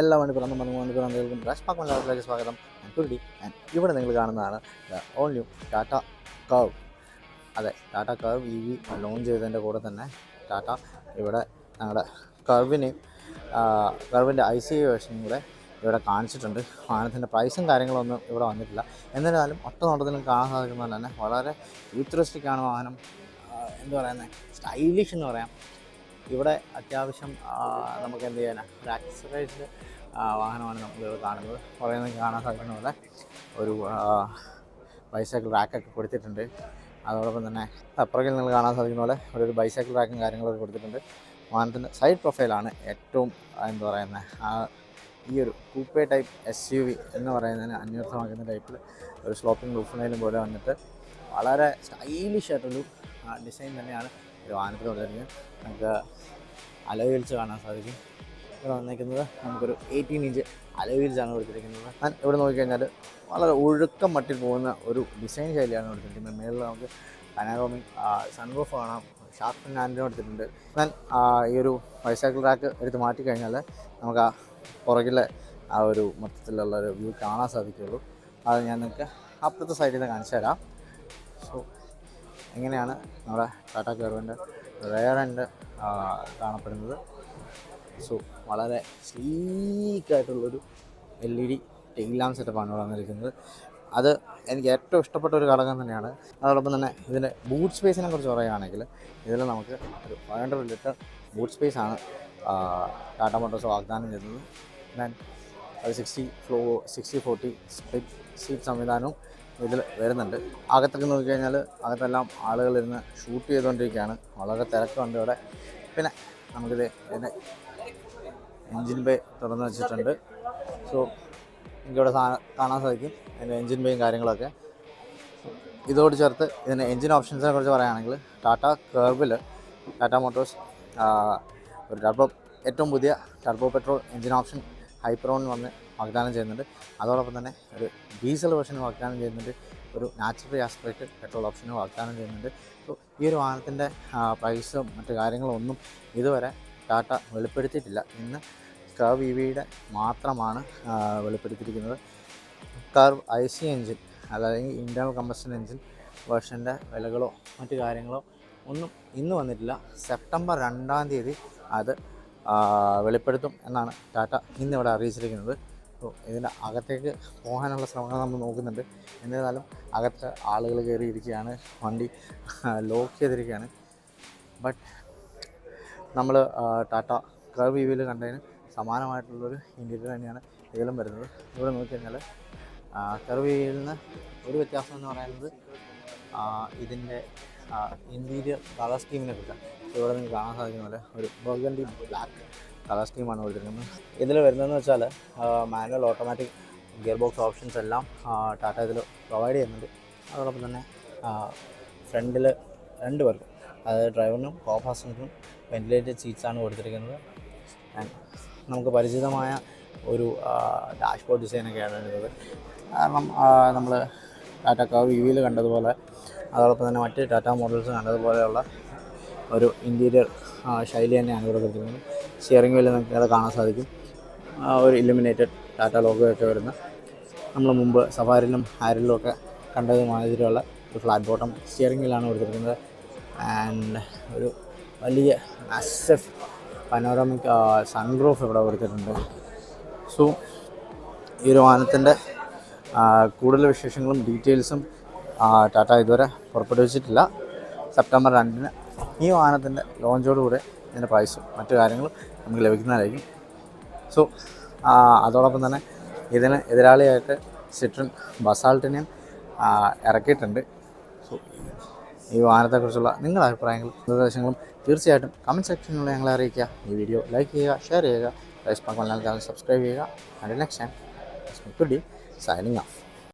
എല്ലാ വണ്ടിപ്പുറം വന്നു വണ്ടിപ്പുറം രാജ്പാക് മലയാളത്തിലേക്ക് സ്വാഗതം. കുരുടി ആൻഡ് ഇവിടെ നിങ്ങൾ കാണുന്നതാണ് ഓൾ ന്യൂ ടാറ്റ കർവ് അതെ Tata Curvv E V launch ചെയ്തതിന്റെ കൂടെ തന്നെ ടാറ്റ ഇവിടെ ഞങ്ങളുടെ കർവിനെയും കർവിന്റെ ഐ സി വേർഷനും കൂടെ ഇവിടെ കാണിച്ചിട്ടുണ്ട്. വാഹനത്തിന്റെ പ്രൈസും കാര്യങ്ങളൊന്നും ഇവിടെ വന്നിട്ടില്ല. എന്നിരുന്നാലും ഒറ്റ നോട്ടത്തിൽ കാണാൻ സാധിക്കുന്നത് തന്നെ വളരെ ഫ്യൂച്ചറിസ്റ്റിക് വാഹനം. എന്താ പറയുന്നത് സ്റ്റൈലിഷ് എന്ന് പറയാം. ഇവിടെ അത്യാവശ്യം നമുക്ക് എന്ത് ചെയ്യാനാണ് ഒരു ആക്സസറൈസ്ഡ് വാഹനമാണ് നമ്മളിവിടെ കാണുന്നത്. കുറേ കാണാൻ സാധിക്കുന്ന പോലെ ഒരു ബൈസൈക്കിൾ റാക്കൊക്കെ കൊടുത്തിട്ടുണ്ട്. അതോടൊപ്പം തന്നെ അപ്പുറകിൽ നിങ്ങൾ കാണാൻ സാധിക്കുന്ന പോലെ ഇവിടെ ഒരു ബൈസൈക്കിൾ റാക്കും കാര്യങ്ങളൊക്കെ കൊടുത്തിട്ടുണ്ട്. വാഹനത്തിന്റെ സൈഡ് പ്രൊഫൈലാണ് ഏറ്റവും എന്താ പറയുന്നത് ആ ഈ ഒരു coupe type S U V എന്ന് പറയുന്നതിന് അന്വർത്ഥമാക്കുന്ന ടൈപ്പിൽ ഒരു സ്ലോപ്പിംഗ് റൂഫിനയിലും പോലെ വന്നിട്ട് വളരെ സ്റ്റൈലിഷ് ആയിട്ടൊരു ഡിസൈൻ തന്നെയാണ് ഒരു വാഹനത്തിൽ കൊടുത്തിരിക്കുന്നത് നമുക്ക് അലോയിൽസ് കാണാൻ സാധിക്കും. ഇവിടെ വന്നിരിക്കുന്നത് നമുക്കൊരു എയ്റ്റീൻ ഇഞ്ച് അലോയിൽസാണ് കൊടുത്തിരിക്കുന്നത്. ഞാൻ ഇവിടെ നോക്കിക്കഴിഞ്ഞാൽ വളരെ ഒഴുക്കം മട്ടിൽ പോകുന്ന ഒരു ഡിസൈൻ ശൈലിയാണ് കൊടുത്തിരിക്കുന്നത്. മേളിൽ നമുക്ക് പനാറോമിക് സൺറൂഫ് കാണാം. ഷാർപ്പ് ആൻഡിനും എടുത്തിട്ടുണ്ട് ഞാൻ ഈ ഒരു ബൈസൈക്കിൾ റാക്ക് എടുത്ത് മാറ്റിക്കഴിഞ്ഞാൽ നമുക്ക് ആ പുറകിലെ ആ ഒരു മൊത്തത്തിലുള്ള ഒരു വ്യൂ കാണാൻ സാധിക്കുകയുള്ളൂ. അത് ഞാൻ നിങ്ങൾക്ക് അപ്പുറത്തെ സൈഡിൽ നിന്ന് കാണിച്ചു തരാം സോ എങ്ങനെയാണ് നമ്മുടെ ടാറ്റ കെയർവിന്റെ റെയർ ആൻഡ് കാണപ്പെടുന്നത്. സോ വളരെ സ്ലീക്കായിട്ടുള്ളൊരു L E D tail lamp സെറ്റപ്പാണ് ഇവിടെ വന്നിരിക്കുന്നത്. അത് എനിക്ക് ഏറ്റവും ഇഷ്ടപ്പെട്ട ഒരു ഘടകം തന്നെയാണ്. അതോടൊപ്പം തന്നെ ഇതിന്റെ ബൂട്ട് സ്പേസിനെ കുറിച്ച് പറയുകയാണെങ്കിൽ ഇതിൽ നമുക്ക് ഒരു five hundred litre boot space ആണ് ടാറ്റ മോട്ടോഴ്സ് വാഗ്ദാനം ചെയ്യുന്നത് ദെൻ അത് sixty flow sixty forty split seat സംവിധാനവും ഇതിൽ വരുന്നുണ്ട്. അകത്തൊക്കെ നോക്കിക്കഴിഞ്ഞാൽ അകത്തെല്ലാം ആളുകൾ ഇരുന്ന് ഷൂട്ട് ചെയ്തുകൊണ്ടിരിക്കുകയാണ്. വളരെ തിരക്കുണ്ട് ഇവിടെ. പിന്നെ നമുക്കിത് ഇതിന്റെ എൻജിൻ ബേ തുറന്ന് വെച്ചിട്ടുണ്ട്. സോ എനിക്കിവിടെ കാണാൻ സാധിക്കും. അതിന്റെ എൻജിൻ ബേയും കാര്യങ്ങളൊക്കെ. ഇതോട് ചേർത്ത് ഇതിന്റെ എൻജിൻ ഓപ്ഷൻസിനെ കുറിച്ച് പറയുകയാണെങ്കിൽ ടാറ്റ കർവിൽ ടാറ്റ മോട്ടോഴ്സ് ഒരു ടർബോ ഏറ്റവും പുതിയ turbo petrol engine option Hyperion വന്ന് വാഗ്ദാനം ചെയ്യുന്നുണ്ട്. അതോടൊപ്പം തന്നെ ഒരു ഡീസൽ വെർഷൻ വാഗ്ദാനം ചെയ്യുന്നുണ്ട്. ഒരു നാച്ചുറൽ ആസ്പിറേറ്റഡ് പെട്രോൾ ഓപ്ഷനും വാഗ്ദാനം ചെയ്യുന്നുണ്ട്. സോ ഈ ഒരു വാഹനത്തിന്റെ പ്രൈസും മറ്റു കാര്യങ്ങളും ഒന്നും ഇതുവരെ ടാറ്റ വെളിപ്പെടുത്തിയിട്ടില്ല. ഇന്ന് കർവ് ഇ വിയുടെ മാത്രമാണ് വെളിപ്പെടുത്തിയിരിക്കുന്നത്. കർവ് ഐ സി എൻജിൻ അതായത് ഇന്റേർണൽ കമ്പസ്റ്റൻ എൻജിൻ വേർഷന്റെ വിലകളോ മറ്റു കാര്യങ്ങളോ ഒന്നും ഇന്ന് വന്നിട്ടില്ല. സെപ്റ്റംബർ രണ്ടാം തീയതി അത് വെളിപ്പെടുത്തും എന്നാണ് ടാറ്റ ഇന്നിവിടെ അറിയിച്ചിരിക്കുന്നത്. അപ്പോൾ ഇതിന്റെ അകത്തേക്ക് പോകാനുള്ള ശ്രമങ്ങൾ നമ്മൾ നോക്കുന്നുണ്ട്. എന്നിരുന്നാലും അകത്ത് ആളുകൾ കയറിയിരിക്കുകയാണ് വണ്ടി ലോക്ക് ചെയ്തിരിക്കുകയാണ്. ബട്ട് നമ്മൾ ടാറ്റ കർവ് ഇ കണ്ടതിന് സമാനമായിട്ടുള്ളൊരു ഇന്റീരിയർ തന്നെയാണ് ഇതിലും വരുന്നത്. ഇവിടെ നോക്കിക്കഴിഞ്ഞാൽ കർവ് ഇ നിന്ന് ഒരു വ്യത്യാസം എന്ന് പറയുന്നത് ഇതിന്റെ ഇന്റീരിയർ കളർ സ്കീമിനെ കുറിച്ചാണ്. ഇവിടെ നിങ്ങൾക്ക് കാണാൻ സാധിക്കുന്ന പോലെ ഒരു ബർഗൻഡി ബ്ലാക്ക് കളർ സ്കീമാണ് കൊടുത്തിരിക്കുന്നത്. ഇതിൽ വരുന്നതെന്ന് വെച്ചാൽ manual automatic gear box options എല്ലാം ടാറ്റ ഇതിൽ പ്രൊവൈഡ് ചെയ്യുന്നുണ്ട്. അതോടൊപ്പം തന്നെ ഫ്രണ്ടിൽ രണ്ട് പേർക്കും അതായത് ഡ്രൈവറിനും കോ പാസഞ്ചറിനും വെന്റിലേറ്റഡ് സീറ്റ്സാണ് കൊടുത്തിരിക്കുന്നത്. ആൻഡ് നമുക്ക് പരിചിതമായ ഒരു ഡാഷ്ബോർഡ് ഡിസൈനൊക്കെയാണ് വരുന്നത് കാരണം നമ്മൾ ടാറ്റ കർവ് യു വിയിൽ കണ്ടതുപോലെ അതോടൊപ്പം തന്നെ മറ്റ് ടാറ്റ മോഡൽസ് കണ്ടതുപോലെയുള്ള ഒരു ഇന്റീരിയർ ശൈലി തന്നെയാണ് ഇവിടെ കൊടുത്തിരിക്കുന്നത്. സ്റ്റിയറിംഗ് വീലിൽ നമുക്ക് അത് കാണാൻ സാധിക്കും. ആ, ഒരു ഇലുമിനേറ്റഡ് ടാറ്റ ലോഗോ ഒക്കെ വരുന്ന നമ്മൾ മുമ്പ് സഫാരിലും ഹാരിലും ഒക്കെ കണ്ടത് മാതിരിയുള്ള ഒരു ഫ്ലാറ്റ് ബോട്ടം സ്റ്റിയറിംഗ് വീലാണ് കൊടുത്തിരിക്കുന്നത്. ആൻഡ് ഒരു വലിയ മാസഫ് പനോറമിക് സൺറൂഫ് ഇവിടെ കൊടുത്തിട്ടുണ്ട്. സോ ഈ ഒരു വാഹനത്തിന്റെ കൂടുതൽ വിശേഷങ്ങളും ഡീറ്റെയിൽസും ടാറ്റ ഇതുവരെ പുറപ്പെടുവിച്ചിട്ടില്ല. സെപ്റ്റംബർ രണ്ടിന് ഈ വാഹനത്തിന്റെ ലോഞ്ചോടുകൂടെ ഇതിന്റെ പ്രൈസും മറ്റു കാര്യങ്ങളും നമുക്ക് ലഭിക്കുന്നതായിരിക്കും. സോ അതോടൊപ്പം തന്നെ ഇതിന് എതിരാളിയായിട്ട് സിട്രൺ ബസാൾട്ടിനെയും ഇറക്കിയിട്ടുണ്ട്. സോ ഈ വാഹനത്തെക്കുറിച്ചുള്ള നിങ്ങളുടെ അഭിപ്രായങ്ങളും നിർദ്ദേശങ്ങളും തീർച്ചയായിട്ടും കമന്റ് സെക്ഷനിലൂടെ ഞങ്ങളെ അറിയിക്കുക. ഈ വീഡിയോ ലൈക്ക് ചെയ്യുക ഷെയർ ചെയ്യുക. ഫേസ്ബുക്ക് മലയാളം ചാനൽ സബ്സ്ക്രൈബ് ചെയ്യുക. And next time D signing of